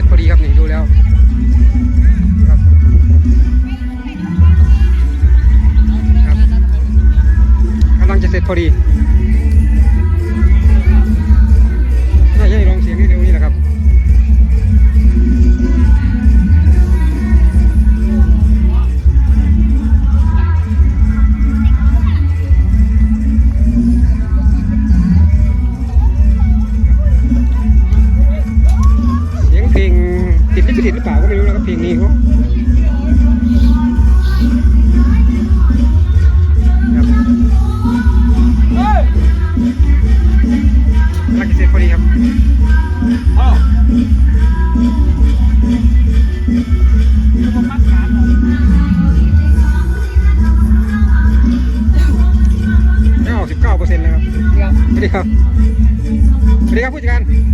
็จพอดีครับนี่ดูแล้วครับกำลังจะเสร็จพอดี ติดลิขสิทหรือเปล่าก็ไม่รู้นะครับเพลงนี้เขาลักเซพอดีครัอ้าเก้าสิบเก้าเปอร์เซ็นต์นะครับสวัสดีครับสวัสดีครับผู้จัดการ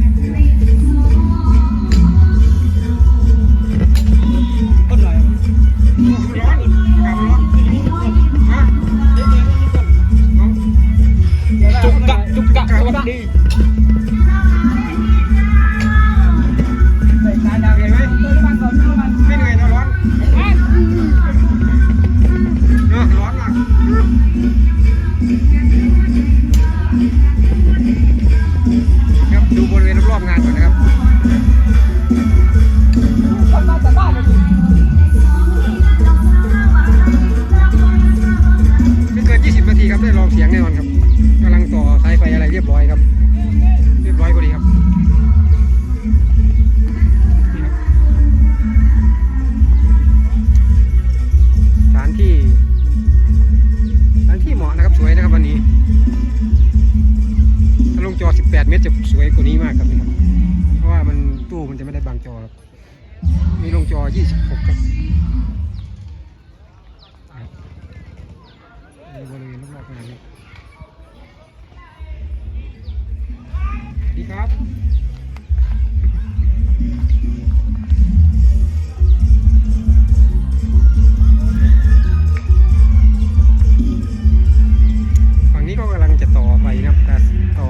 ต่อสายไฟอะไรเรียบร้อยครับ เรียบร้อยพอดีครับนี่ครับสถานที่สถานที่เหมาะนะครับสวยนะครับวันนี้ ถ้าลงจอ 18 เมตรจะสวยกว่านี้มากครับนี่ครับ เพราะว่ามันตู้มันจะไม่ได้บางจอครับ มีลงจอ 26 ครับบริเวณรอบๆงานนี้ ครับฝั่งนี้ก็กำลังจะต่อไฟนะครับแต่ต่อ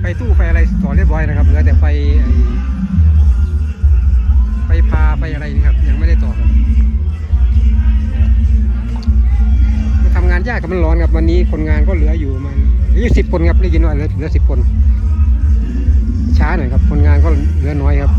ไฟตู้ไฟอะไรต่อเรียบร้อยนะครับเหลือแต่ไฟไอ้ไฟพาไฟอะไรนี่ครับ ยังไม่ได้ต่อครับมันทำงานยากกับมันร้อนครับวันนี้คนงานก็เหลืออยู่มันเหลืออยู่สิบคนครับได้ยินว่าเหลือเหลือสิบคน ช้าหน่อยครับคนงานก็เหลือน้อยครับ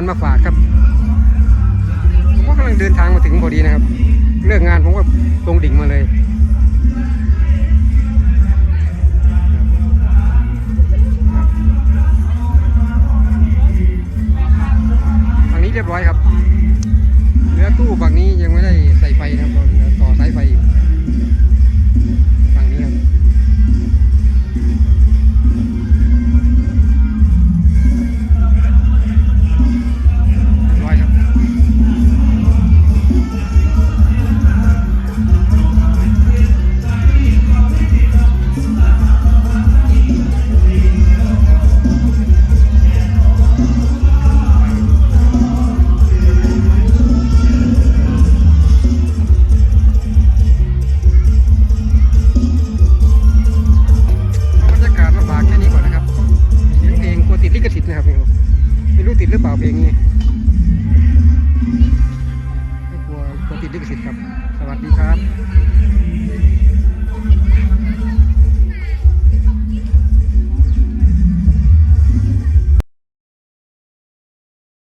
านมาฝากครับผมก็กำลังเดินทางมาถึงพอดีนะครับ เลิกงานผมก็ตรงดิ่งมาเลยฝั่งนี้เรียบร้อยครับเหลือตู้ฝั่งนี้ยังไม่ได้ใส่ไฟนะครับต่อสายไฟอยู่ ครับ